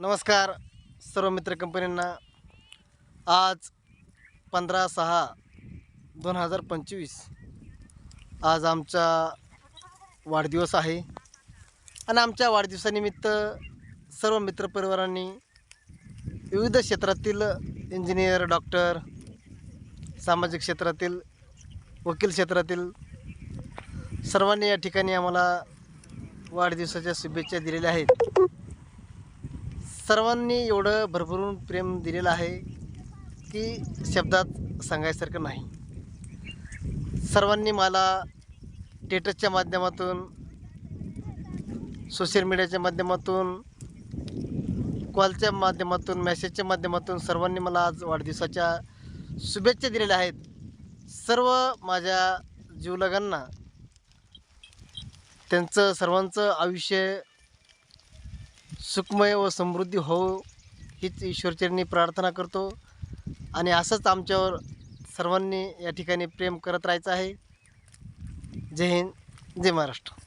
नमस्कार सर्व मित्र कंपन्यांना. आज पंधरा सहा दोन हजार पंचवीस. आज आमचा वाढदिवस आहे. आणि आमच्या वाढदिवसानिमित्त सर्व मित्रपरिवारांनी विविध क्षेत्रातील इंजिनियर डॉक्टर सामाजिक क्षेत्रातील वकील क्षेत्रातील सर्वांनी या ठिकाणी आम्हाला वाढदिवसाच्या शुभेच्छा दिलेल्या आहेत. सर्वांनी एवढं भरभरून प्रेम दिलेलं आहे की शब्दात सांगायसारखं नाही. सर्वांनी मला टेटसच्या माध्यमातून सोशल मीडियाच्या माध्यमातून कॉलच्या माध्यमातून मेसेजच्या माध्यमातून सर्वांनी मला आज वाढदिवसाच्या शुभेच्छा दिलेल्या आहेत. सर्व माझ्या जीवलगांना त्यांचं सर्वांचं आयुष्य सुखमय व समृद्धी हो हीच ईश्वरचरणी प्रार्थना करतो. आणि असंच आमच्यावर सर्वांनी या ठिकाणी प्रेम करत राहायचं आहे. जय हिंद जय महाराष्ट्र.